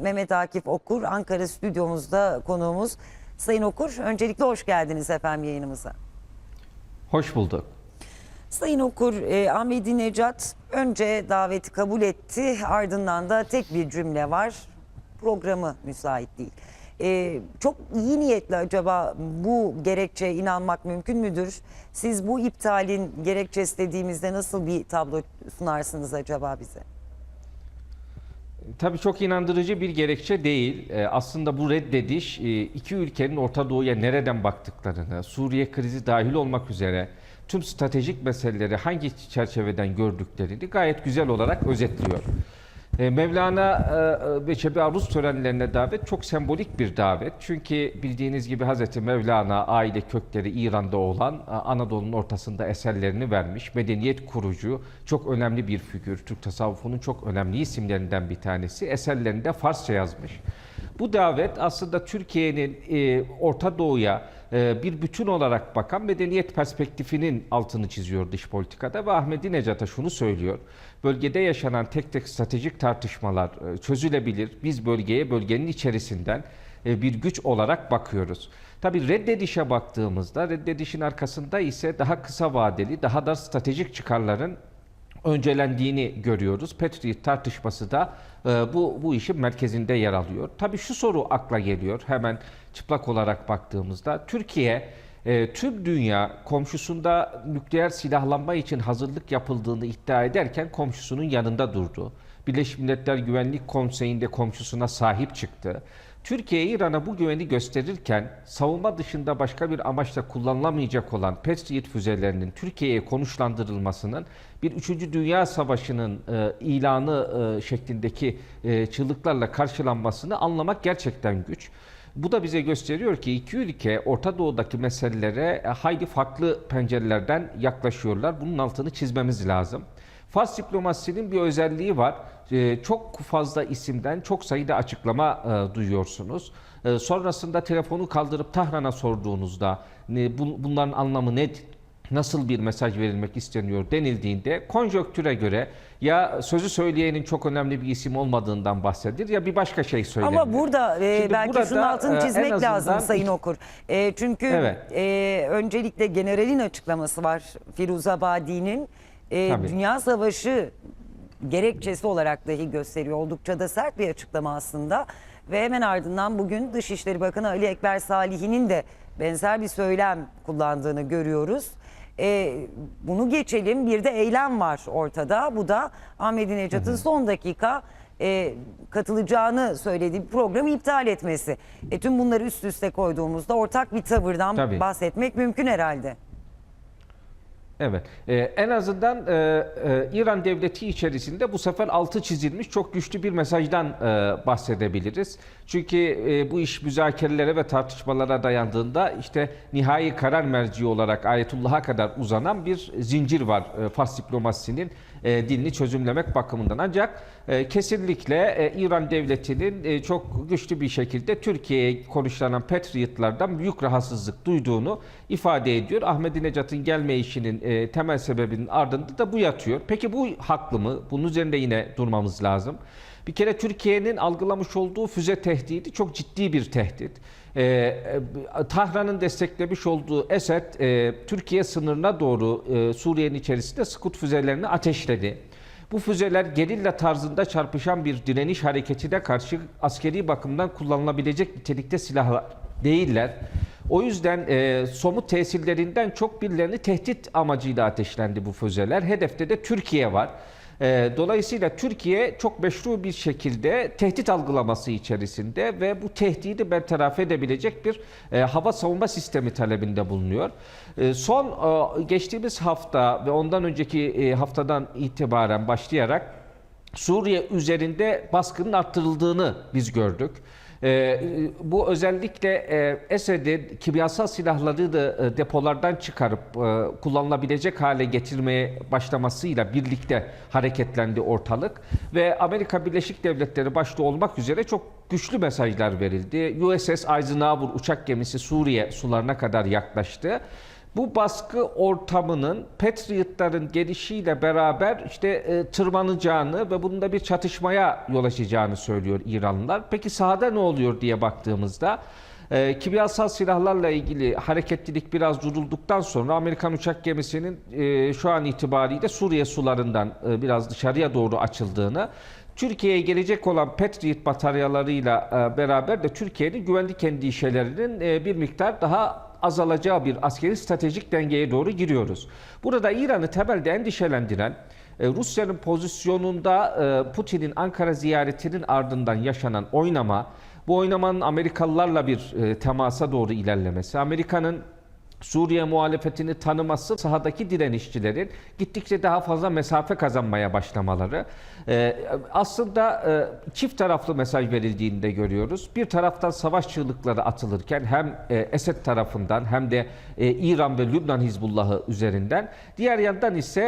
Mehmet Akif Okur Ankara stüdyomuzda konuğumuz. Sayın Okur öncelikle hoş geldiniz efendim yayınımıza. Hoş bulduk. Sayın Okur e, Ahmedi Necat önce daveti kabul etti ardından da tek bir cümle var programı müsait değil. E, çok iyi niyetli acaba bu gerekçe inanmak mümkün müdür? Siz bu iptalin gerekçesi dediğimizde nasıl bir tablo sunarsınız acaba bize? Tabii çok inandırıcı bir gerekçe değil. Ee, Aslında bu reddediş e, iki ülkenin Orta Doğu'ya nereden baktıklarını, Suriye krizi dahil olmak üzere tüm stratejik meseleleri hangi çerçeveden gördüklerini gayet güzel olarak özetliyor. E, Mevlana ve Çebi Aruz törenlerine davet çok sembolik bir davet. Çünkü bildiğiniz gibi Hazreti Mevlana aile kökleri İran'da olan e, Anadolu'nun ortasında eserlerini vermiş. Medeniyet kurucu, çok önemli bir figür. Türk tasavvufunun çok önemli isimlerinden bir tanesi. Eserlerini de Farsça yazmış. Bu davet aslında Türkiye'nin e, Orta Doğu'ya e, bir bütün olarak bakan medeniyet perspektifinin altını çiziyor dış politikada ve Ahmedi Necat'a şunu söylüyor. Bölgede yaşanan tek tek stratejik tartışmalar e, çözülebilir. Biz bölgeye bölgenin içerisinden e, bir güç olarak bakıyoruz. Tabii reddedişe baktığımızda reddedişin arkasında ise daha kısa vadeli, daha da stratejik çıkarların öncelendiğini görüyoruz. Patriot tartışması da e, bu bu işin merkezinde yer alıyor. Tabii şu soru akla geliyor hemen çıplak olarak baktığımızda. Türkiye e, tüm dünya komşusunda nükleer silahlanma için hazırlık yapıldığını iddia ederken komşusunun yanında durdu. Birleşmiş Milletler Güvenlik Konseyi'nde komşusuna sahip çıktı. Türkiye İran'a bu güveni gösterirken savunma dışında başka bir amaçla kullanılamayacak olan Patriot füzelerinin Türkiye'ye konuşlandırılmasının bir 3. Dünya Savaşı'nın e, ilanı e, şeklindeki e, çığlıklarla karşılanmasını anlamak gerçekten güç. Bu da bize gösteriyor ki iki ülke Orta Doğu'daki meselelere e, hayli farklı pencerelerden yaklaşıyorlar. Bunun altını çizmemiz lazım. Fars diplomasisinin bir özelliği var. Ee, Çok fazla isimden çok sayıda açıklama e, duyuyorsunuz. Ee, Sonrasında telefonu kaldırıp Tahran'a sorduğunuzda bunların anlamı ne? Nasıl bir mesaj verilmek isteniyor denildiğinde konjöktüre göre ya sözü söyleyenin çok önemli bir isim olmadığından bahsedilir ya bir başka şey söylenir. Ama burada e, Şimdi belki burada, şunun altını e, çizmek en lazım azından Sayın Okur. E, çünkü Evet. e, öncelikle generalin açıklaması var Firuzabadi'nin. E, Tabii. Dünya Savaşı gerekçesi olarak dahi gösteriyor. Oldukça da sert bir açıklama aslında. Ve hemen ardından bugün Dışişleri Bakanı Ali Ekber Salihi'nin de benzer bir söylem kullandığını görüyoruz. E, bunu geçelim bir de eylem var ortada. Bu da Ahmedi Necat'ın son dakika e, katılacağını söylediği bir programı iptal etmesi. E, tüm bunları üst üste koyduğumuzda ortak bir tavırdan Tabii. bahsetmek mümkün herhalde. Evet. Ee, en azından e, e, İran devleti içerisinde bu sefer altı çizilmiş çok güçlü bir mesajdan e, bahsedebiliriz. Çünkü e, bu iş müzakerelere ve tartışmalara dayandığında işte nihai karar merci olarak Ayetullah'a kadar uzanan bir zincir var e, Fars diplomasisinin e, dilini çözümlemek bakımından. Ancak e, kesinlikle e, İran devletinin e, çok güçlü bir şekilde Türkiye'ye konuşlanan Patriotlardan büyük rahatsızlık duyduğunu ifade ediyor. Ahmedi Necat'ın gelme işinin e, temel sebebinin ardında da bu yatıyor. Peki bu haklı mı? Bunun üzerinde yine durmamız lazım. Bir kere Türkiye'nin algılamış olduğu füze tehdidi çok ciddi bir tehdit. Ee, e, Tahran'ın desteklemiş olduğu Esed, e, Türkiye sınırına doğru e, Suriye'nin içerisinde Skut füzelerini ateşledi. Bu füzeler gerilla tarzında çarpışan bir direniş hareketine karşı askeri bakımdan kullanılabilecek nitelikte silahlar değiller. O yüzden e, somut tesirlerinden çok birilerini tehdit amacıyla ateşlendi bu füzeler. Hedefte de Türkiye var. E, dolayısıyla Türkiye çok meşru bir şekilde tehdit algılaması içerisinde ve bu tehdidi bertaraf edebilecek bir e, hava savunma sistemi talebinde bulunuyor. E, son e, geçtiğimiz hafta ve ondan önceki e, haftadan itibaren başlayarak Suriye üzerinde baskının arttırıldığını biz gördük. Ee, bu özellikle e, Esed'in kimyasal silahları da e, depolardan çıkarıp e, kullanılabilecek hale getirmeye başlamasıyla birlikte hareketlendi ortalık ve Amerika Birleşik Devletleri başta olmak üzere çok güçlü mesajlar verildi. USS Eisenhower uçak gemisi Suriye sularına kadar yaklaştı. Bu baskı ortamının Patriot'ların gelişiyle beraber işte e, tırmanacağını ve bunun bir çatışmaya yol açacağını söylüyor İranlılar. Peki sahada ne oluyor diye baktığımızda e, kimyasal silahlarla ilgili hareketlilik biraz durulduktan sonra Amerikan uçak gemisinin e, şu an itibariyle Suriye sularından e, biraz dışarıya doğru açıldığını Türkiye'ye gelecek olan Patriot bataryalarıyla e, beraber de Türkiye'nin güvenlik endişelerinin e, bir miktar daha azalacağı bir askeri stratejik dengeye doğru giriyoruz. Burada İran'ı temelde endişelendiren e, Rusya'nın pozisyonunda e, Putin'in Ankara ziyaretinin ardından yaşanan oynama, bu oynamanın Amerikalılarla bir e, temasa doğru ilerlemesi, Amerika'nın Suriye muhalefetini tanıması sahadaki direnişçilerin gittikçe daha fazla mesafe kazanmaya başlamaları. Ee, aslında e, çift taraflı mesaj verildiğini de görüyoruz. Bir taraftan savaş çığlıkları atılırken hem e, Esed tarafından hem de e, İran ve Lübnan Hizbullahı üzerinden diğer yandan ise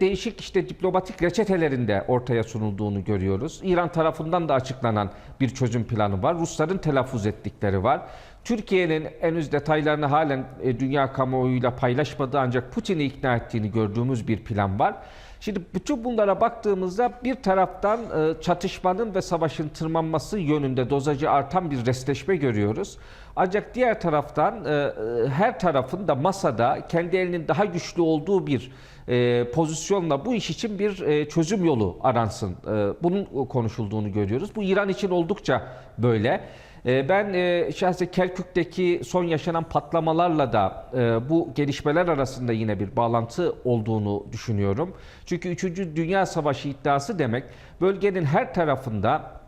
değişik işte diplomatik reçetelerin de ortaya sunulduğunu görüyoruz. İran tarafından da açıklanan bir çözüm planı var. Rusların telaffuz ettikleri var. Türkiye'nin henüz detaylarını halen e, dünya kamuoyuyla paylaşmadığı ancak Putin'i ikna ettiğini gördüğümüz bir plan var. Şimdi bütün bunlara baktığımızda bir taraftan e, çatışmanın ve savaşın tırmanması yönünde dozajı artan bir restleşme görüyoruz. Ancak diğer taraftan e, her tarafın da masada kendi elinin daha güçlü olduğu bir pozisyonla bu iş için bir çözüm yolu aransın. Bunun konuşulduğunu görüyoruz. Bu İran için oldukça böyle. E, Ben e, şahsen Kerkük'teki son yaşanan patlamalarla da e, bu gelişmeler arasında yine bir bağlantı olduğunu düşünüyorum. Çünkü 3. Dünya Savaşı iddiası demek bölgenin her tarafında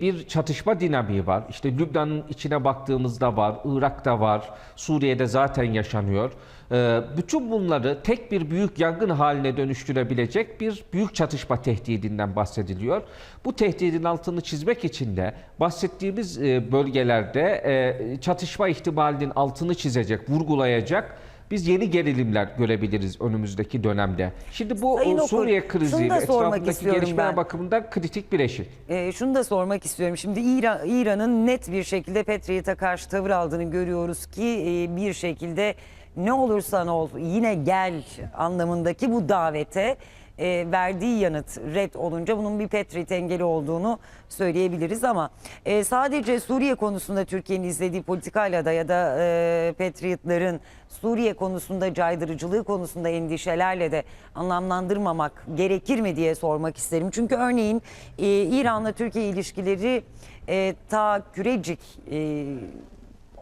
bir çatışma dinamiği var. İşte Lübnan'ın içine baktığımızda var, Irak'ta var, Suriye'de zaten yaşanıyor. E, Bütün bunları tek bir büyük yangın haline dönüştürebilecek bir büyük çatışma tehdidinden bahsediliyor. Bu tehdidin altını çizmek için de bahsettiğimiz e, bölgelerde e, çatışma ihtimalinin altını çizecek, vurgulayacak biz yeni gerilimler görebiliriz önümüzdeki dönemde. Şimdi bu Sayın Okur, Suriye krizi şunu da sormak etrafındaki istiyorum gelişmeler ben. bakımından kritik bir eşik. Ee, şunu da sormak istiyorum. Şimdi İran, İran'ın net bir şekilde Patriot'a karşı tavır aldığını görüyoruz ki e, bir şekilde ne olursan ol yine gel anlamındaki bu davete e, verdiği yanıt red olunca bunun bir Patriot engeli olduğunu söyleyebiliriz ama e, sadece Suriye konusunda Türkiye'nin izlediği politikayla da ya da e, Patriot'ların Suriye konusunda caydırıcılığı konusunda endişelerle de anlamlandırmamak gerekir mi diye sormak isterim. Çünkü örneğin e, İran'la Türkiye ilişkileri e, ta Kürecik e,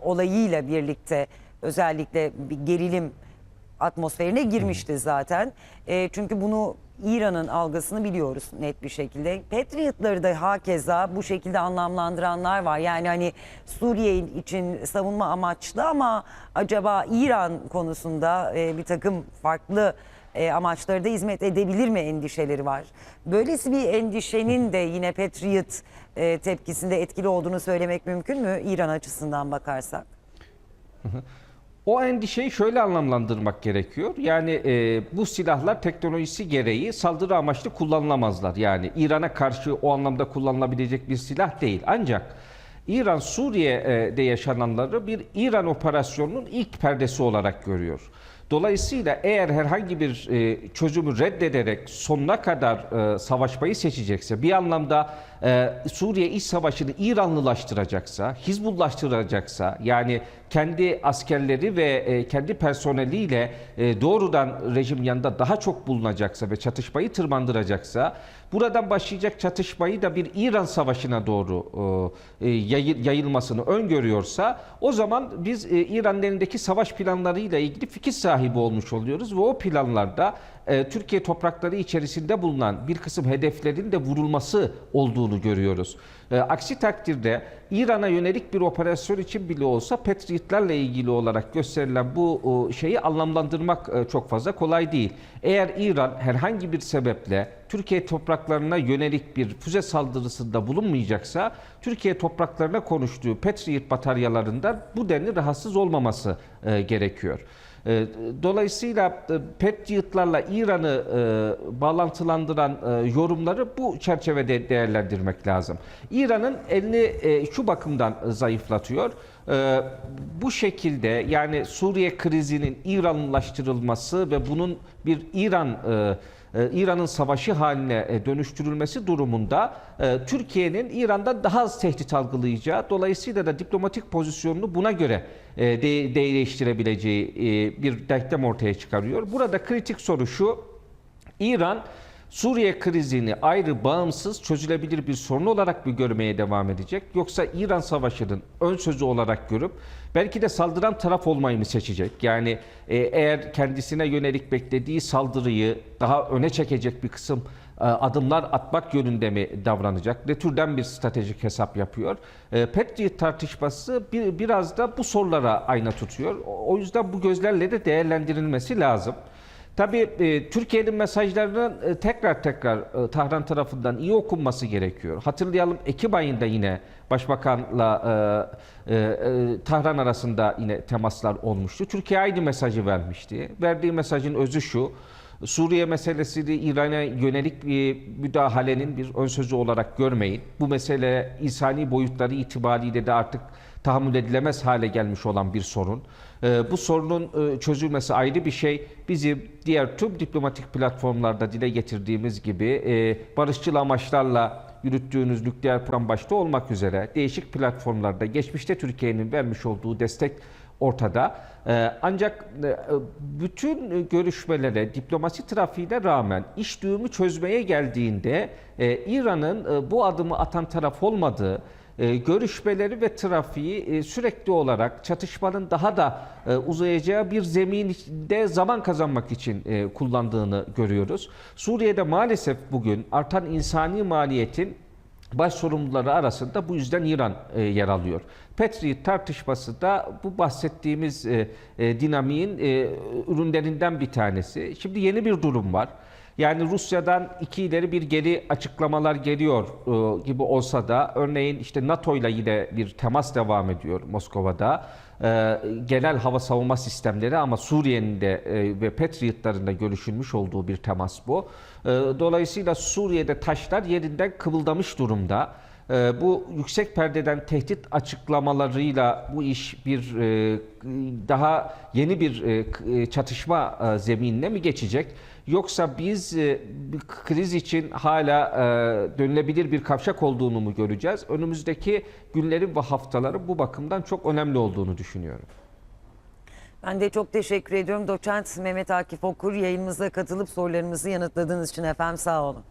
olayıyla birlikte özellikle bir gerilim atmosferine girmişti zaten. E, çünkü bunu İran'ın algısını biliyoruz net bir şekilde. Patriot'ları da hakeza bu şekilde anlamlandıranlar var. Yani hani Suriye için savunma amaçlı ama acaba İran konusunda e, bir takım farklı e, amaçları da hizmet edebilir mi endişeleri var. Böylesi bir endişenin de yine Patriot e, tepkisinde etkili olduğunu söylemek mümkün mü İran açısından bakarsak? O endişeyi şöyle anlamlandırmak gerekiyor. Yani e, bu silahlar teknolojisi gereği saldırı amaçlı kullanılamazlar. Yani İran'a karşı o anlamda kullanılabilecek bir silah değil. Ancak İran Suriye'de yaşananları bir İran operasyonunun ilk perdesi olarak görüyor. Dolayısıyla eğer herhangi bir e, çözümü reddederek sonuna kadar e, savaşmayı seçecekse bir anlamda e, Suriye iç savaşını İranlılaştıracaksa, Hizbullaştıracaksa yani kendi askerleri ve e, kendi personeliyle e, doğrudan rejim yanında daha çok bulunacaksa ve çatışmayı tırmandıracaksa buradan başlayacak çatışmayı da bir İran savaşına doğru e, yayı- yayılmasını öngörüyorsa o zaman biz e, İran'ın elindeki savaş planlarıyla ilgili fikir sahibi olmuş oluyoruz ve o planlarda e, Türkiye toprakları içerisinde bulunan bir kısım hedeflerin de vurulması olduğunu görüyoruz. E, aksi takdirde İran'a yönelik bir operasyon için bile olsa Patriotlarla ilgili olarak gösterilen bu o, şeyi anlamlandırmak e, çok fazla kolay değil. Eğer İran herhangi bir sebeple Türkiye topraklarına yönelik bir füze saldırısında bulunmayacaksa Türkiye topraklarına konuştuğu Patriot bataryalarından bu denli rahatsız olmaması e, gerekiyor. E, Dolayısıyla e, Patriot'larla İran'ı e, bağlantılandıran e, yorumları bu çerçevede değerlendirmek lazım. İran'ın elini şu bakımdan zayıflatıyor. Bu şekilde yani Suriye krizinin İranlaştırılması ve bunun bir İran İran'ın savaşı haline e, dönüştürülmesi durumunda e, Türkiye'nin İran'dan daha az tehdit algılayacağı, dolayısıyla da diplomatik pozisyonunu buna göre e, de- değiştirebileceği bir denklem ortaya çıkarıyor. Burada kritik soru şu, İran Suriye krizini ayrı, bağımsız, çözülebilir bir sorun olarak mı görmeye devam edecek? Yoksa İran savaşının ön sözü olarak görüp belki de saldıran taraf olmayı mı seçecek? Yani e, eğer kendisine yönelik beklediği saldırıyı daha öne çekecek bir kısım e, adımlar atmak yönünde mi davranacak? Ne türden bir stratejik hesap yapıyor? E, Patriot tartışması bir, biraz da bu sorulara ayna tutuyor. O o yüzden bu gözlerle de değerlendirilmesi lazım. Tabii e, Türkiye'nin mesajlarının e, tekrar tekrar e, Tahran tarafından iyi okunması gerekiyor. Hatırlayalım Ekim ayında yine Başbakanla e, e, e, Tahran arasında yine temaslar olmuştu. Türkiye aynı mesajı vermişti. Verdiği mesajın özü şu. Suriye meselesini İran'a yönelik bir müdahalenin bir ön sözü olarak görmeyin. Bu mesele insani boyutları itibariyle de artık tahammül edilemez hale gelmiş olan bir sorun. Ee, bu sorunun e, çözülmesi ayrı bir şey. Bizim diğer tüm diplomatik platformlarda dile getirdiğimiz gibi e, barışçıl amaçlarla yürüttüğünüz nükleer program başta olmak üzere değişik platformlarda geçmişte Türkiye'nin vermiş olduğu destek ortada. Ee, Ancak e, bütün görüşmelere, diplomasi trafiğine rağmen iş düğümü çözmeye geldiğinde İran'ın bu adımı atan taraf olmadığı, e, görüşmeleri ve trafiği e, sürekli olarak çatışmanın daha da e, uzayacağı bir zeminde zaman kazanmak için e, kullandığını görüyoruz. Suriye'de maalesef bugün artan insani maliyetin baş sorumluları arasında bu yüzden İran e, yer alıyor. Patriot tartışması da bu bahsettiğimiz e, e, dinamiğin e, ürünlerinden bir tanesi. Şimdi yeni bir durum var. Yani Rusya'dan iki ileri bir geri açıklamalar geliyor e, gibi olsa da örneğin işte NATO ile yine bir temas devam ediyor Moskova'da. E, genel hava savunma sistemleri ama Suriye'nin de e, ve Patriot'ların da görüşülmüş olduğu bir temas bu. E, dolayısıyla Suriye'de taşlar yerinden kıvıldamış durumda. E, bu yüksek perdeden tehdit açıklamalarıyla bu iş bir e, daha yeni bir e, e, çatışma zeminine mi geçecek? Yoksa biz kriz için hala dönülebilir bir kavşak olduğunu mu göreceğiz? Önümüzdeki günlerin ve haftaların bu bakımdan çok önemli olduğunu düşünüyorum. Ben de çok teşekkür ediyorum. Doçent Mehmet Akif Okur yayınımıza katılıp sorularımızı yanıtladığınız için efendim sağ olun.